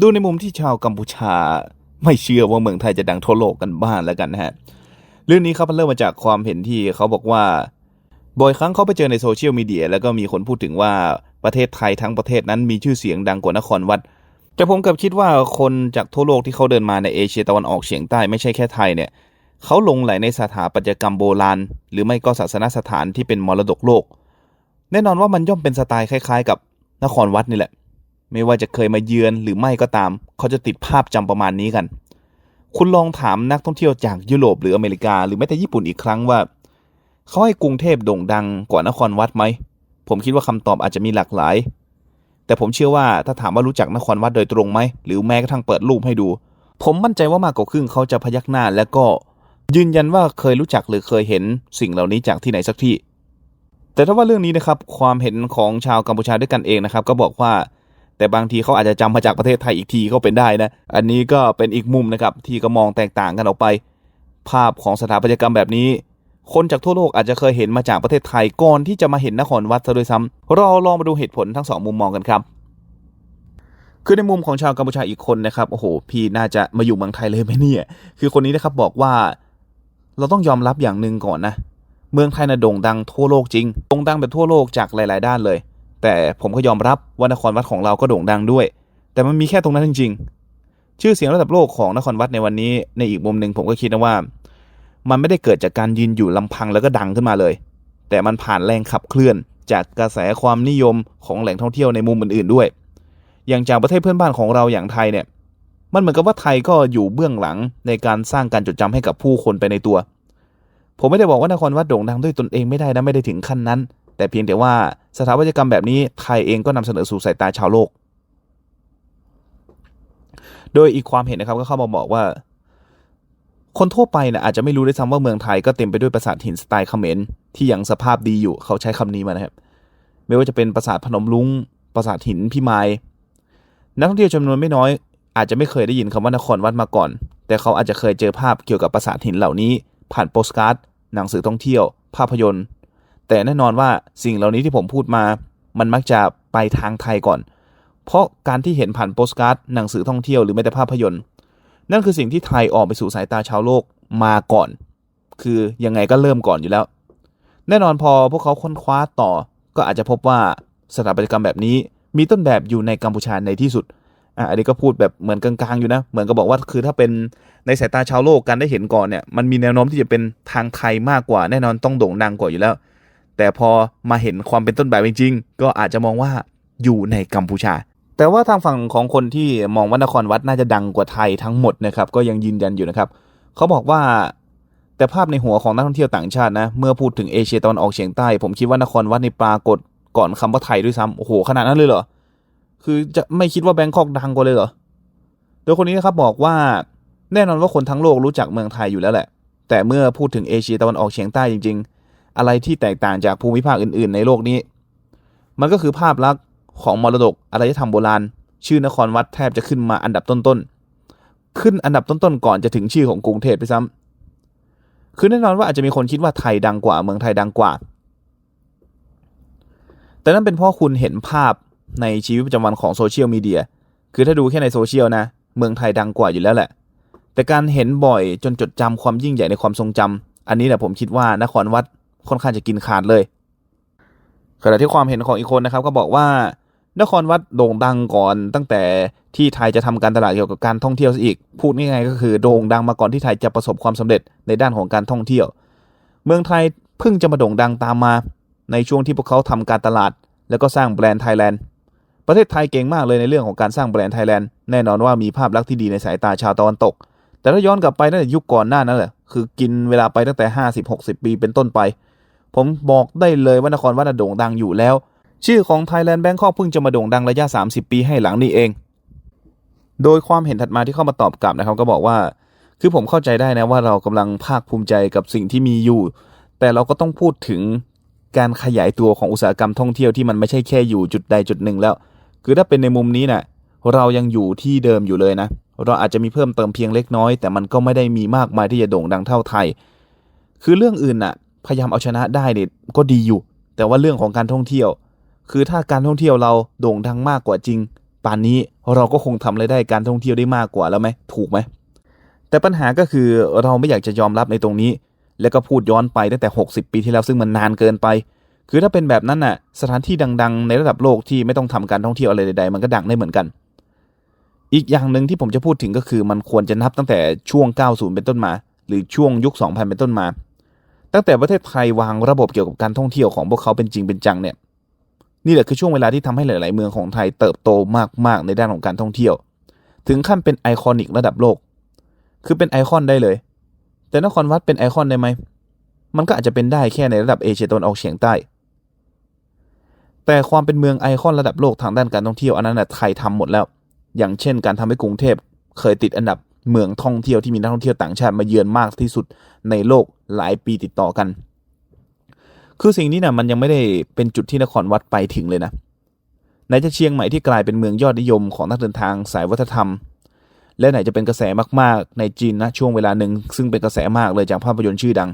ดูในมุมที่ชาวกัมพูชา ไม่เชื่อว่าเมืองไทยจะดังทั่วโลกกันบ้างแล้วกันนะฮะ เรื่องนี้ครับมันเริ่มมาจากความเห็นที่เขาบอกว่า บ่อยครั้งเขาไปเจอในโซเชียลมีเดียแล้วก็มีคนพูดถึงว่าประเทศไทยทั้งประเทศนั้นมีชื่อเสียงดังกว่านครวัด แต่ผมกับคิดว่าคนจากทั่วโลกที่เขาเดินมาในเอเชียตะวันออกเฉียงใต้ไม่ใช่แค่ไทยเนี่ยเขาลงไหลในสถาปัตยกรรมโบราณ หรือไม่ก็ศาสนสถานที่เป็นมรดกโลก แน่นอนว่ามันย่อมเป็นสไตล์คล้าย ๆ กับนครวัดนี่แหละ ไม่ว่าจะเคยมาเยือนหรือไม่ก็ตาม เขาจะติดภาพจำประมาณนี้กัน คุณลองถามนักท่องเที่ยวจากยุโรปหรืออเมริกา หรือแม้แต่ญี่ปุ่นอีกครั้งว่า เขาให้กรุงเทพโด่งดังกว่านครวัดไหม ผมคิดว่าคำตอบอาจจะมีหลากหลาย แต่ผมเชื่อว่าถ้าถามว่ารู้จักนครวัดโดยตรงไหม หรือแม้กระทั่งเปิดรูปให้ดู ผมมั่นใจว่ามากกว่าครึ่งเขาจะพยักหน้า และก็ยืนยันว่าเคยรู้จักหรือเคยเห็นสิ่งเหล่านี้จากที่ไหนสักที่ แต่ถ้าว่าเรื่องนี้นะครับ ความเห็นของชาวกัมพูชาด้วยกันเองนะครับ ก็บอกว่า แต่บางทีเขาอาจจะจำมาจากประเทศไทยอีกทีก็เป็นได้นะ อันนี้ก็เป็นอีกมุมนะครับที่ก็มองแตกต่างกันออกไป ภาพของสถาปัตยกรรมแบบนี้ คนจากทั่วโลกอาจจะเคยเห็นมาจากประเทศไทยก่อนที่จะมาเห็นนครวัดซะด้วยซ้ำเราลองมาดูเหตุผลทั้งสองมุมมองกันครับ คือในมุมของชาวกัมพูชาอีกคนนะครับโอ้โห พี่น่าจะมาอยู่เมืองไทยเลยไหมเนี่ย คือคนนี้นะครับบอกว่า เราต้องยอมรับอย่างหนึ่งก่อนนะ เมืองไทยน่ะโด่งดังทั่วโลกจริงโด่งดังแบบทั่วโลกจากหลาย ๆ ด้านเลย แต่ผมก็ยอมรับว่านครวัดของเราก็โด่งดังด้วย แต่มันมีแค่ตรงนั้นจริง ๆ ชื่อเสียงระดับโลกของนครวัดในวันนี้ในอีกมุมหนึ่งผมก็คิดนะว่า มันไม่ได้เกิดจากการยืนอยู่ลำพังแล้วก็ดังขึ้นมาเลย แต่มันผ่านแรงขับเคลื่อน จากกระแสความนิยมของแหล่งท่องเที่ยวในมุมอื่นๆด้วย อย่างจากประเทศเพื่อนบ้านของเราอย่างไทยเนี่ย มันเหมือนกับว่าไทยก็อยู่เบื้องหลังในการสร้างการจดจำให้กับผู้คนไปในตัว ผมไม่ได้บอกว่านครวัดโด่งดังด้วยตนเองไม่ได้นะไม่ได้ถึงขั้นนั้น แต่เพียงแต่ว่าสถาปัตยกรรมแบบนี้ไทยเองก็นำเสนอสู่สายตาชาวโลก โดยอีกความเห็นนะครับก็เข้ามาบอกว่า คนทั่วไปนะอาจจะไม่รู้ด้วยซ้ำว่าเมืองไทยก็เต็มไปด้วยปราสาทหินสไตล์เขมรที่ยังสภาพดีอยู่เขาใช้คำนี้มานะครับ ไม่ว่าจะเป็นปราสาทพนมลุงปราสาทหินพิมายนักท่องเที่ยวจำนวนไม่น้อยอาจจะไม่เคยได้ยินคำว่านครวัดมาก่อน แต่เขาอาจจะเคยเจอภาพเกี่ยวกับปราสาทหินเหล่านี้ ผ่านโปสการ์ดหนังสือท่องเที่ยว ภาพยนตร์ แต่แน่นอนว่าสิ่งเหล่านี้ที่ผมพูดมา มันมักจะไปทางไทยก่อน เพราะการที่เห็นผ่านโปสการ์ดหนังสือท่องเที่ยวหรือแม้แต่ภาพยนตร์ นั่นคือสิ่งที่ไทยออกไปสู่สายตาชาวโลกมาก่อน คือยังไงก็เริ่มก่อนอยู่แล้ว แน่นอนพอพวกเขาค้นคว้าต่อ ก็อาจจะพบว่าสถาปัตยกรรมแบบนี้ มีต้นแบบอยู่ในกัมพูชาในที่สุดอะอันนี้ก็พูดแบบเหมือนกลางๆอยู่นะ เหมือนกับบอกว่าคือถ้าเป็นในสายตาชาวโลกการได้เห็นก่อนเนี่ย มันมีแนวโน้มที่จะเป็นทางไทยมากกว่า แน่นอนต้องโด่งดังกว่าอยู่แล้ว แต่พอมาเห็นความเป็นต้นแบบจริงๆก็อาจจะมองว่าอยู่ในกัมพูชา แต่ว่าทางฝั่งของคนที่มองว่านครวัดน่าจะดังกว่าไทยทั้งหมดนะครับก็ยังยืนยันอยู่นะครับเขาบอกว่าแต่ภาพในหัวของนักท่องเที่ยวต่างชาตินะเมื่อพูดถึงเอเชียตะวันออกเฉียงใต้ ผมคิดว่านครวัดในปรากฏก่อนคำว่าไทยด้วยซ้ำโอ้โหขนาดนั้นเลยเหรอคือจะไม่คิดว่าแบงคอกดังกว่าเลยเหรอโดยคนนี้นะครับบอกว่าแน่นอนว่าคนทั้งโลกรู้จักเมืองไทยอยู่แล้วแหละ แต่เมื่อพูดถึงเอเชียตะวันออกเฉียงใต้จริง ๆ อะไรที่แตกต่างจากภูมิภาคอื่น ๆ ในโลกนี้ มันก็คือภาพลักษณ์ของมรดกอารยธรรมโบราณ ชื่อนครวัดแทบจะขึ้นมาอันดับต้น ๆ ขึ้นอันดับต้น ๆ ก่อนจะถึงชื่อของกรุงเทพไปซ้ำคือแน่นอนว่าอาจจะมีคนคิดว่าไทยดังกว่า เมืองไทยดังกว่า แต่นั่นเป็นเพราะคุณเห็นภาพในชีวิตประจำวันของโซเชียลมีเดีย คือถ้าดูแค่ในโซเชียลนะ เมืองไทยดังกว่าอยู่แล้วแหละ แต่การเห็นบ่อยจนจดจำความยิ่งใหญ่ในความทรงจำอันนี้แหละผมคิดว่านครวัด ค่อนข้างจะกินขาดเลยขณะที่ความเห็นของอีกคนนะครับก็บอกว่านครวัดโด่งดังก่อนตั้งแต่ที่ไทยจะทำการตลาดเกี่ยวกับการท่องเที่ยวอีก พูดง่ายๆก็คือโด่งดังมาก่อนที่ไทยจะประสบความสำเร็จในด้านของการท่องเที่ยว เมืองไทยเพิ่งจะมาโด่งดังตามมา ในช่วงที่พวกเขาทำการตลาด แล้วก็สร้างแบรนด์ไทยแลนด์ประเทศไทยเก่งมากเลยในเรื่องของการสร้างแบรนด์ไทยแลนด์แน่นอนว่ามีภาพลักษณ์ที่ดีในสายตาชาวตะวันตก แต่ถ้าย้อนกลับไปตั้งแต่ยุคก่อนหน้านั้นแหละคือกินเวลาไปตั้งแต่ 50-60 ปีเป็นต้นไป ผมบอกได้เลยว่านครวัดน่ะโด่งดังอยู่แล้ว ชื่อของ Thailand Bangkok เพิ่งจะมาโด่งดังระยะ 30 ปีให้หลังนี่เอง โดยความเห็นถัดมาที่เข้ามาตอบกลับนะครับก็บอกว่า คือผมเข้าใจได้นะว่าเรากำลังภาคภูมิใจกับสิ่งที่มีอยู่ แต่เราก็ต้องพูดถึงการขยายตัวของอุตสาหกรรมท่องเที่ยวที่มันไม่ใช่แค่อยู่จุดใดจุดหนึ่งแล้ว คือถ้าเป็นในมุมนี้นะ่ะเรายังอยู่ที่เดิมอยู่เลยนะ เราอาจจะมีเพิ่มเติมเพียงเล็กน้อย แต่มันก็ไม่ได้มีมากมายที่จะโด่งดังเท่าไทย คือเรื่องอื่นน่ะ พยายามเอาชนะได้เนี่ยก็ดีอยู่ แต่ว่าเรื่องของการท่องเที่ยว คือถ้าการท่องเที่ยวเราโด่งดังมากกว่าจริง ป่านนี้เราก็คงทำรายได้การท่องเที่ยวได้มากกว่าแล้วไหมถูกไหมแต่ปัญหาก็คือเราไม่อยากจะยอมรับในตรงนี้ แล้วก็พูดย้อนไปตั้งแต่ 60 ปีที่แล้วซึ่งมันนานเกินไป คือถ้าเป็นแบบนั้นน่ะสถานที่ดัง ๆ ในระดับโลกที่ไม่ต้องทำการท่องเที่ยวอะไรใดๆ มันก็ดังได้เหมือนกัน อีกอย่างหนึ่งที่ผมจะพูดถึงก็คือมันควรจะนับตั้งแต่ช่วง 90 เป็นต้นมา หรือช่วงยุค 2000 เป็นต้นมา ตั้งแต่ประเทศไทยวางระบบเกี่ยวกับการท่องเที่ยวของพวกเขาเป็นจริงเป็นจังเนี่ยนี่แหละคือช่วงเวลาที่ทำให้หลาย ๆ เมืองของไทยเติบโตมาก ๆ ในด้านของการท่องเที่ยว ถึงขั้นเป็นไอคอนิกระดับโลก คือเป็นไอคอนได้เลย แต่นครวัดเป็นไอคอนได้ไหม มันก็อาจจะเป็นได้แค่ในระดับเอเชียตะวันออกเฉียงใต้ แต่ความเป็นเมืองไอคอนระดับโลกทางด้านการท่องเที่ยวอันนั้นไทยทำหมดแล้ว อย่างเช่น การทำให้กรุงเทพเคยติดอันดับ เมืองท่องเที่ยวที่มีนักท่องเที่ยวต่างชาติมาเยือนมากที่สุดในโลกหลายปีติดต่อกัน คือสิ่งนี้นะมันยังไม่ได้เป็นจุดที่นครวัดไปถึงเลยนะไหนจะเชียงใหม่ที่กลายเป็นเมืองยอดนิยมของนักเดินทางสายวัฒนธรรม และไหนจะเป็นกระแสมากๆ ในจีนนะช่วงเวลาหนึ่งซึ่งเป็นกระแสมากเลยจากภาพยนตร์ชื่อดัง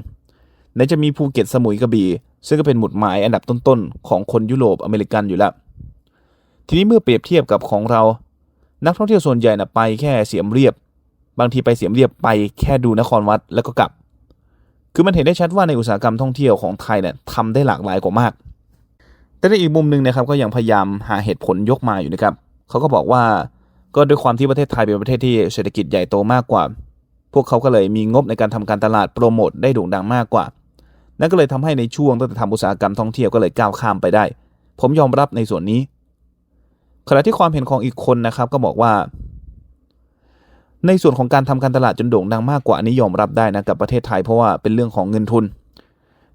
ไหนจะมีภูเก็ตสมุยกระบี่ซึ่งก็เป็นหมุดหมายอันดับต้นๆของคนยุโรปอเมริกันอยู่แล้ว ทีนี้เมื่อเปรียบเทียบกับของเรา นักท่องเที่ยวส่วนใหญ่นะไปแค่เสียมเรียบ บางทีไปเสียมเรียบไปแค่ดูนครวัดแล้วก็กลับ คือมันเห็นได้ชัดว่าในอุตสาหกรรมท่องเที่ยวของไทยเนี่ยทำได้หลากหลายกว่ามาก แต่ในอีกมุมหนึ่งนะครับก็ยังพยายามหาเหตุผลยกมาอยู่นะครับเขาก็บอกว่าก็ด้วยความที่ประเทศไทยเป็นประเทศที่เศรษฐกิจใหญ่โตมากกว่า พวกเขาก็เลยมีงบในการทำการตลาดโปรโมทได้โด่งดังมากกว่า นั่นก็เลยทำให้ในช่วงตั้งแต่ทำอุตสาหกรรมท่องเที่ยวก็เลยก้าวข้ามไปได้ ผมยอมรับในส่วนนี้ ขณะที่ความเห็นของอีกคนนะครับก็บอกว่า ในส่วนของการทำการตลาดจนโด่งดังมากกว่าอันนี้ยอมรับได้นะกับประเทศไทยเพราะว่าเป็นเรื่องของเงินทุน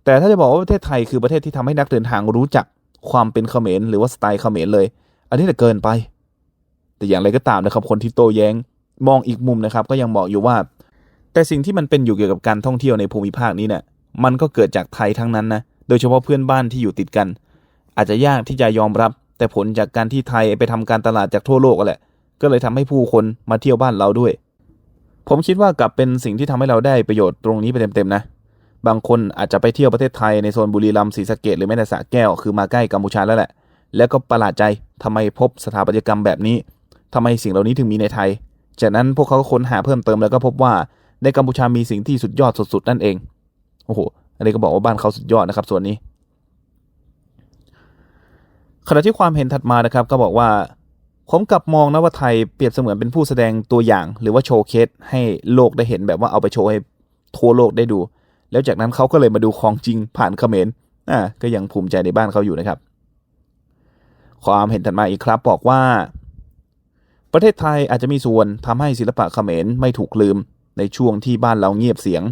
แต่ถ้าจะบอกว่าประเทศไทยคือประเทศที่ทำให้นักเดินทางรู้จักความเป็นเขมรหรือว่าสไตล์เขมรเลย อันนี้จะเกินไป แต่อย่างไรก็ตามนะครับ คนที่โตแย้งมองอีกมุมนะครับ ก็ยังบอกอยู่ว่า แต่สิ่งที่มันเป็นอยู่เกี่ยวกับการท่องเที่ยวในภูมิภาคนี้เนี่ยมันก็เกิดจากไทยทั้งนั้นนะโดยเฉพาะเพื่อนบ้านที่อยู่ติดกัน อาจจะยากที่จะยอมรับ แต่ผลจากการที่ไทยไปทำการตลาดจากทั่วโลกแหละ ก็เลยทำให้ผู้คนมาเที่ยวบ้านเราด้วย ผมคิดว่ากลับเป็นสิ่งที่ทำให้เราได้ประโยชน์ตรงนี้ไปเต็มๆนะ บางคนอาจจะไปเที่ยวประเทศไทยในโซนบุรีรัมย์ศรีสะเกดหรือแม้แต่สระแก้วคือมาใกล้กัมพูชาแล้วแหละ แล้วก็ประหลาดใจทำไมพบสถาปัตยกรรมแบบนี้ทำไมสิ่งเหล่านี้ถึงมีในไทย จากนั้นพวกเขาก็ค้นหาเพิ่มเติมแล้วก็พบว่าในกัมพูชามีสิ่งที่สุดยอดสุดๆนั่นเองโอ้โหอันนี้ก็บอกว่าบ้านเขาสุดยอดนะครับ ส่วนนี้ขณะที่ความเห็นถัดมานะครับก็บอกว่า ผมกลับมองนะว่าไทยเปรียบเสมือนเป็นผู้แสดงตัวอย่าง หรือว่าโชว์เคสให้โลกได้เห็นแบบว่าเอาไปโชว์ให้ทั่วโลกได้ดู แล้วจากนั้นเขาก็เลยมาดูของจริงผ่านเขมรอ่าก็ยังภูมิใจในบ้านเขาอยู่นะครับ ความเห็นถัดมาอีกครับบอกว่า ประเทศไทยอาจจะมีส่วนทำให้ศิลปะเขมรไม่ถูกลืมในช่วงที่บ้านเราเงียบเสียง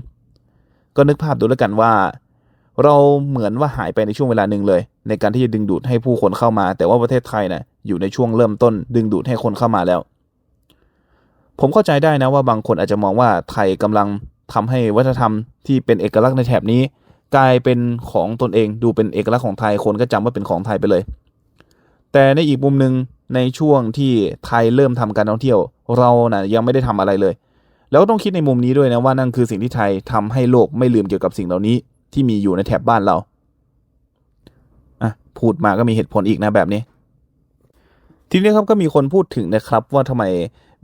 ก็นึกภาพดูแล้วกันว่า เราเหมือนว่าหายไปในช่วงเวลาหนึ่งเลย ในการที่จะดึงดูดให้ผู้คนเข้ามา แต่ว่าประเทศไทยนะ่ะอยู่ในช่วงเริ่มต้น ดึงดูดให้คนเข้ามาแล้ว ผมเข้าใจได้นะว่าบางคนอาจจะมองว่าไทยกำลังทำให้วัฒนธรรมที่เป็นเอกลักษณ์ในแถบนี้ กลายเป็นของตนเองดูเป็นเอกลักษณ์ของไทยคนก็จำว่าเป็นของไทยไปเลย แต่ในอีกมุมหนึ่งในช่วงที่ไทยเริ่มทำการท่องเที่ยว เรานะ่ะยังไม่ได้ทำอะไรเลย แล้วก็ต้องคิดในมุมนี้ด้วยนะว่านั่นคือสิ่งที่ไทยทำให้โลกไม่ลืมเกี่ยวกับสิ่งเหล่านี้ ที่มีอยู่ในแถบบ้านเราอะพูดมาก็มีเหตุผลอีกนะแบบนี้ ทีนี้ครับก็มีคนพูดถึงนะครับ ว่าทำไม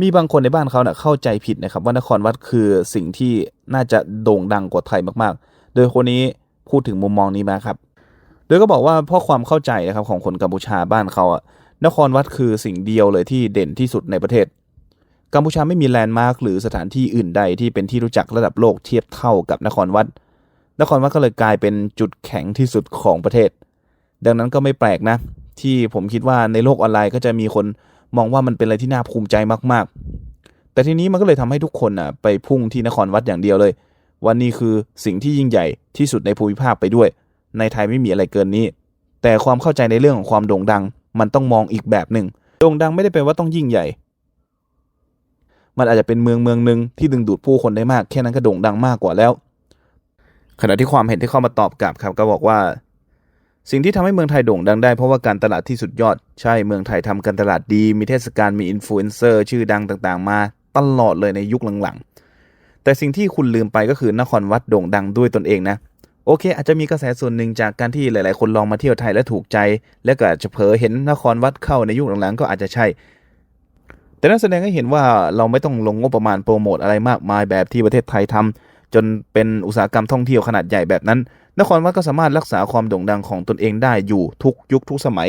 มีบางคนในบ้านเขาเนะ่ะเข้าใจผิดนะครับ ว่านครวัดคือสิ่งที่น่าจะโด่งดังกว่าไทยมากๆ โดยคนนี้พูดถึงมุมมองนี้มาครับ โดยก็บอกว่าเพราะความเข้าใจนะครับของคนกัมพูชาบ้านเขาอะนครวัดคือสิ่งเดียวเลยที่เด่นที่สุดในประเทศ กัมพูชาไม่มีแลนด์มาร์คหรือสถานที่อื่นใดที่เป็นที่รู้จักระดับโลกเทียบเท่ากับนครวัด นครวัดก็เลยกลายเป็นจุดแข็งที่สุดของประเทศ ดังนั้นก็ไม่แปลกนะ ที่ผมคิดว่าในโลกออนไลน์ก็จะมีคนมองว่ามันเป็นอะไรที่น่าภูมิใจมากๆ แต่ทีนี้มันก็เลยทำให้ทุกคนอะไปพุ่งที่นครวัดอย่างเดียวเลยวันนี้คือสิ่งที่ยิ่งใหญ่ที่สุดในภูมิภาคไปด้วย ในไทยไม่มีอะไรเกินนี้ แต่ความเข้าใจในเรื่องของความโด่งดัง มันต้องมองอีกแบบหนึ่งโด่งดังไม่ได้แปลว่าต้องยิ่งใหญ่ มันอาจจะเป็นเมืองเมืองหนึ่งที่ดึงดูดผู้คนได้มาก แค่นั้นก็โด่งดังมากกว่าแล้ว ขณะที่ความเห็นที่เข้ามาตอบกลับครับก็บอกว่า สิ่งที่ทำให้เมืองไทยโด่งดังได้ เพราะว่าการตลาดที่สุดยอด ใช่เมืองไทยทำการตลาดดี มีเทศกาลมีอินฟลูเอนเซอร์ชื่อดังต่างๆ มาตลอดเลยในยุคหลังๆ แต่สิ่งที่คุณลืมไปก็คือนครวัดโด่งดังด้วยตนเองนะโอเค อาจจะมีกระแสส่วนหนึ่งจากการที่หลาย ๆ คนลองมาเที่ยวไทยและถูกใจ และก็อาจจะเผลอเห็นนครวัดเข้าในยุคหลัง ๆ ก็อาจจะใช่ แต่นั่นแสดงให้เห็นว่าเราไม่ต้องลงงบประมาณโปรโมทอะไรมากมายแบบที่ประเทศไทยทำ จนเป็นอุตสาหกรรมท่องเที่ยวขนาดใหญ่แบบนั้น นครวัดก็สามารถรักษาความโด่งดังของตนเองได้อยู่ทุกยุคทุกสมัย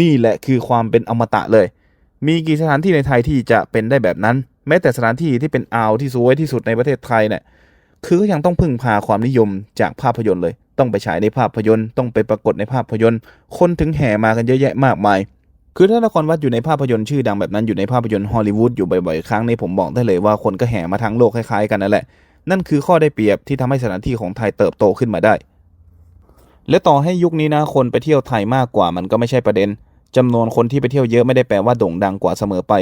นี่แหละคือความเป็นอมตะเลย มีกี่สถานที่ในไทยที่จะเป็นได้แบบนั้น แม้แต่สถานที่ที่เป็นอ่าวที่สวยที่สุดในประเทศไทยเนี่ยคือก็ยังต้องพึ่งพาความนิยมจากภาพยนตร์เลย ต้องไปฉายในภาพยนตร์ ต้องไปปรากฏในภาพยนตร์ คนถึงแห่มากันเยอะแยะมากมาย คือถ้านครวัดอยู่ในภาพยนตร์ชื่อดังแบบนั้นอยู่ในภาพยนตร์ฮอลลีวูดอยู่บ่อยๆ ครั้งนี้ผมบอกได้เลยว่าคนก็แห่มาทั้งโลกคล้ายๆกันนั่นแหละ นั่นคือข้อได้เปรียบที่ทำให้สถานที่ของไทยเติบโตขึ้นมาได้ และต่อให้ยุคนี้นะคนไปเที่ยวไทยมากกว่ามันก็ไม่ใช่ประเด็นจำนวนคนที่ไปเที่ยวเยอะไม่ได้แปลว่าโด่งดังกว่าเสมอไป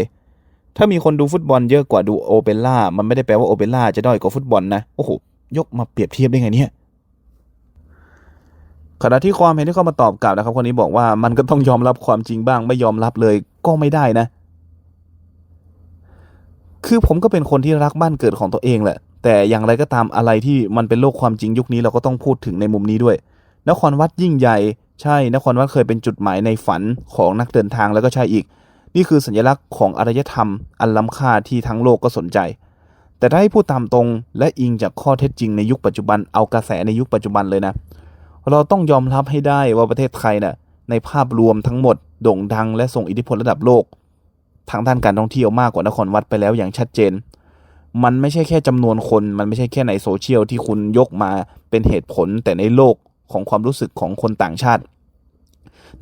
ถ้ามีคนดูฟุตบอลเยอะกว่าดูโอเปร่ามันไม่ได้แปลว่าโอเปร่าจะด้อยกว่าฟุตบอลนะโอ้โหยกมาเปรียบเทียบได้ไงเนี่ยขณะที่ความเห็นที่เข้ามาตอบกลับนะครับ คนนี้บอกว่ามันก็ต้องยอมรับความจริงบ้าง ไม่ยอมรับเลยก็ไม่ได้นะ คือผมก็เป็นคนที่รักบ้านเกิดของตัวเองแหละ แต่อย่างไรก็ตามอะไรที่มันเป็นโลกความจริงยุคนี้เราก็ต้องพูดถึงในมุมนี้ด้วย นครวัดยิ่งใหญ่ ใช่ นครวัดเคยเป็นจุดหมายในฝันของนักเดินทางแล้วก็ใช่อีก นี่คือสัญลักษณ์ของอารยธรรม อันล้ำค่าที่ทั้งโลกก็สนใจ แต่ถ้าให้พูดตามตรงและอิงจากข้อเท็จจริงในยุคปัจจุบันเอากระแสในยุคปัจจุบันเลยนะ เราต้องยอมรับให้ได้ว่าประเทศไทยน่ะในภาพรวมทั้งหมดโด่งดังและส่งอิทธิพลระดับโลก ทางด้านการท่องเที่ยวมากกว่านครวัดไปแล้วอย่างชัดเจน มันไม่ใช่แค่จำนวนคน มันไม่ใช่แค่ในโซเชียลที่คุณยกมาเป็นเหตุผล แต่ในโลกของความรู้สึกของคนต่างชาติ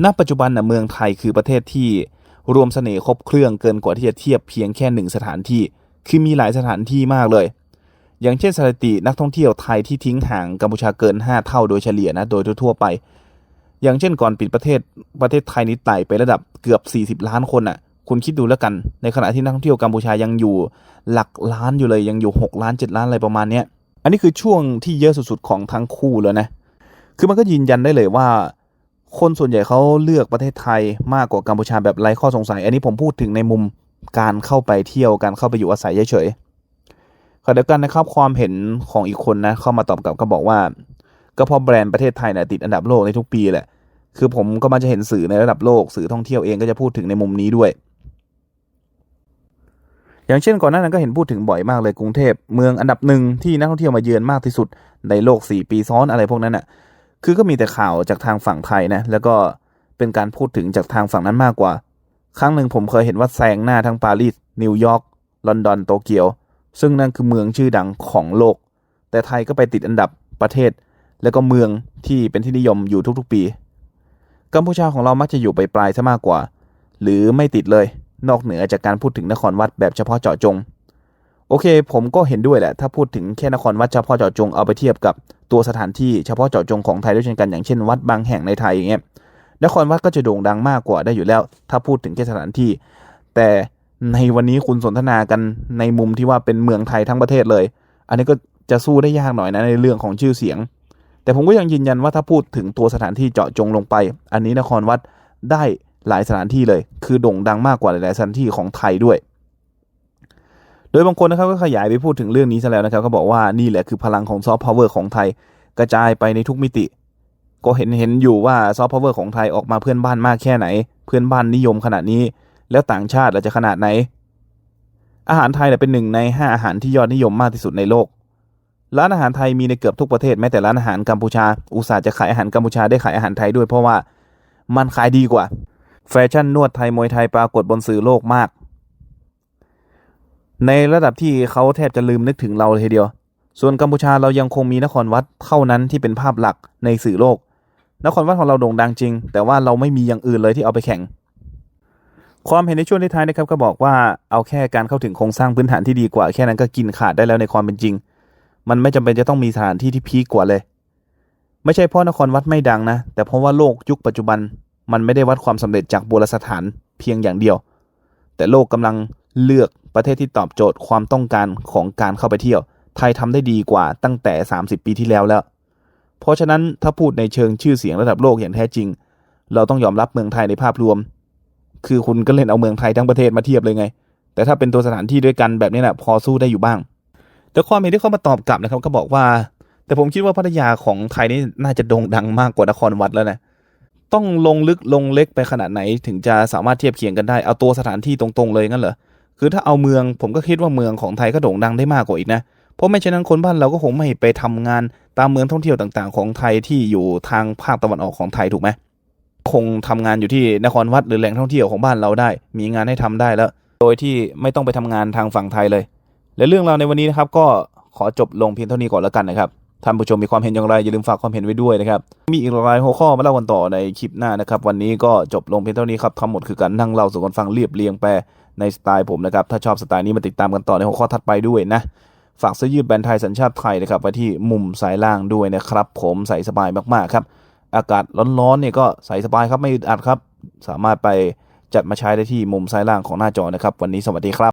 ณ ปัจจุบันน่ะเมืองไทยคือประเทศที่รวมเสน่ห์ครบเครื่องเกินกว่าที่จะเทียบเพียงแค่หนึ่งสถานที่ คือมีหลายสถานที่มากเลย อย่างเช่นสถิตินักท่องเที่ยวไทยที่ทิ้งห่างกัมพูชาเกิน 5 เท่าโดยเฉลี่ยนะ โดยทั่วๆไป อย่างเช่นก่อนปิดประเทศประเทศไทยนี้ไต่ไประดับเกือบ 40 ล้านคนอะ คุณคิดดูแล้วกัน ในขณะที่นักท่องเที่ยวกัมพูชายังอยู่หลักล้านอยู่เลยยังอยู่ 6 ล้าน 7 ล้านอะไรประมาณนี้อันนี้คือช่วงที่เยอะสุดๆของทั้งคู่เลยนะ คือมันก็ยืนยันได้เลยว่า คนส่วนใหญ่เขาเลือกประเทศไทยมากกว่ากัมพูชาแบบไร้ข้อสงสัย อันนี้ผมพูดถึงในมุมการเข้าไปเที่ยวการเข้าไปอยู่อาศัยเฉยๆขณะเดียวกันนะครับความเห็นของอีกคนนะเข้ามาตอบกลับก็บอกว่า ก็เพราะแบรนด์ประเทศไทยเนี่ยติดอันดับโลกในทุกปีแหละคือผมก็มาจะเห็นสื่อในระดับโลกสื่อท่องเที่ยวเองก็จะพูดถึงในมุมนี้ด้วย อย่างเช่นก่อนหน้านั้นก็เห็นพูดถึงบ่อยมากเลยกรุงเทพเมืองอันดับหนึ่งที่นักท่องเที่ยวมาเยือนมากที่สุดในโลก 4 ปีซ้อนอะไรพวกนั้นอะคือก็มีแต่ข่าวจากทางฝั่งไทยนะแล้วก็เป็นการพูดถึงจากทางฝั่งนั้นมากกว่า ครั้งหนึ่งผมเคยเห็นว่าแซงหน้าทั้งปารีสนิวยอร์กลอนดอนโตเกียว ซึ่งนั่นคือเมืองชื่อดังของโลก แต่ไทยก็ไปติดอันดับประเทศ แล้วก็เมืองที่เป็นที่นิยมอยู่ทุกๆปี กัมพูชาของเรามักจะอยู่ไปปลายซะมากกว่า หรือไม่ติดเลย นอกเหนือจากการพูดถึงนครวัดแบบเฉพาะเจาะจง โอเค ผมก็เห็นด้วยแหละ ถ้าพูดถึงแค่นครวัดเฉพาะเจาะจงเอาไปเทียบกับตัวสถานที่เฉพาะเจาะจงของไทยด้วยเช่นกันอย่างเช่นวัดบางแห่งในไทยอย่างเงี้ยนครวัดก็จะโด่งดังมากกว่าได้อยู่แล้ว ถ้าพูดถึงแค่สถานที่ แต่ในวันนี้คุณสนทนากันในมุมที่ว่าเป็นเมืองไทยทั้งประเทศเลย อันนี้ก็จะสู้ได้ยากหน่อยนะในเรื่องของชื่อเสียง แต่ผมก็ยังยืนยันว่าถ้าพูดถึงตัวสถานที่เจาะจงลงไป อันนี้นครวัดได้ หลายสถานที่เลย คือโด่งดังมากกว่าหลายสถานที่ของไทยด้วย โดยบางคนนะครับก็ขยายไปพูดถึงเรื่องนี้ซะแล้วนะครับก็บอกว่านี่แหละคือพลังของซอฟต์พาวเวอร์ของไทยกระจายไปในทุกมิติ ก็เห็นเห็นอยู่ว่าซอฟต์พาวเวอร์ของไทยออกมาเพื่อนบ้านมากแค่ไหน เพื่อนบ้านนิยมขนาดนี้ แล้วต่างชาติเราจะขนาดไหน อาหารไทยเนี่ยเป็นหนึ่งในห้าอาหารที่ยอดนิยมมากที่สุดในโลกร้านอาหารไทยมีในเกือบทุกประเทศแม้แต่ร้านอาหารกัมพูชา อุตส่าห์จะขายอาหารกัมพูชาได้ขายอาหารไทยด้วยเพราะว่ามันขายดีกว่า แฟชั่นนวดไทยมวยไทยปรากฏบนสื่อโลกมาก ในระดับที่เขาแทบจะลืมนึกถึงเราเลยทีเดียว ส่วนกัมพูชาเรายังคงมีนครวัดเท่านั้นที่เป็นภาพหลักในสื่อโลก นครวัดของเราโด่งดังจริง แต่ว่าเราไม่มีอย่างอื่นเลยที่เอาไปแข่ง ความเห็นในช่วงท้ายนะครับก็บอกว่าเอาแค่การเข้าถึงโครงสร้างพื้นฐานที่ดีกว่า แค่นั้นก็กินขาดได้แล้วในความเป็นจริง มันไม่จำเป็นจะต้องมีสถานที่ที่พีคกว่าเลย ไม่ใช่เพราะนครวัดไม่ดังนะ แต่เพราะว่าโลกยุคปัจจุบัน มันไม่ได้วัดความสำเร็จจากโบราณสถานเพียงอย่างเดียว แต่โลกกำลังเลือกประเทศที่ตอบโจทย์ความต้องการของการเข้าไปเที่ยว ไทยทำได้ดีกว่าตั้งแต่ 30 ปีที่แล้วแล้ว เพราะฉะนั้นถ้าพูดในเชิงชื่อเสียงระดับโลกอย่างแท้จริง เราต้องยอมรับเมืองไทยในภาพรวม คือคุณก็เล่นเอาเมืองไทยทั้งประเทศมาเทียบเลยไง แต่ถ้าเป็นตัวสถานที่ด้วยกันแบบนี้แหละพอสู้ได้อยู่บ้าง แต่ความเห็นที่เขามาตอบกลับนะครับก็บอกว่า แต่ผมคิดว่าพัทยาของไทยนี่น่าจะโด่งดังมากกว่านครวัดแล้วนะ ต้องลงลึกลงเล็กไปขนาดไหน ถึงจะสามารถเทียบเคียงกันได้เอาตัวสถานที่ตรงๆเลยงั้นเหรอคือถ้าเอาเมืองผมก็คิดว่าเมืองของไทยก็โด่งดังได้มากกว่าอีกนะเพราะไม่เช่นนั้นคนบ้านเราก็คงไม่ไปทำงานตามเมืองท่องเที่ยวต่างๆ ของไทยที่อยู่ทางภาคตะวันออกของไทยถูกไหมคงทำงานอยู่ที่นครวัดหรือแหล่งท่องเที่ยวของบ้านเราได้ มีงานให้ทำได้แล้ว โดยที่ไม่ต้องไปทำงานทางฝั่งไทยเลย และเรื่องราวในวันนี้นะครับก็ขอจบลงเพียงเท่านี้ก่อนแล้วกันนะครับ ท่านผู้ชมมีความเห็นอย่างไรอย่าลืมฝากความเห็นไว้ด้วยนะครับ มีอีกหลายหัวข้อมาเล่ากันต่อในคลิปหน้านะครับ วันนี้ก็จบลงเพียงเท่านี้ครับทั้งหมดคือการนั่งเล่าสู่กันฟังเรียบเรียงแปลในสไตล์ผมนะครับ ถ้าชอบสไตล์นี้มาติดตามกันต่อในหัวข้อถัดไปด้วยนะ ฝากเสื้อยืดแบรนด์ไทยสัญชาติไทยนะครับไว้ที่มุมซ้ายล่างด้วยนะครับ ผมใส่สบายมากๆครับ อากาศร้อนๆเนี่ยก็ใส่สบายครับไม่อึดอัดครับ สามารถไปจัดมาใช้ได้ที่มุมซ้ายล่างของหน้าจอนะครับ วันนี้สวัสดีครับ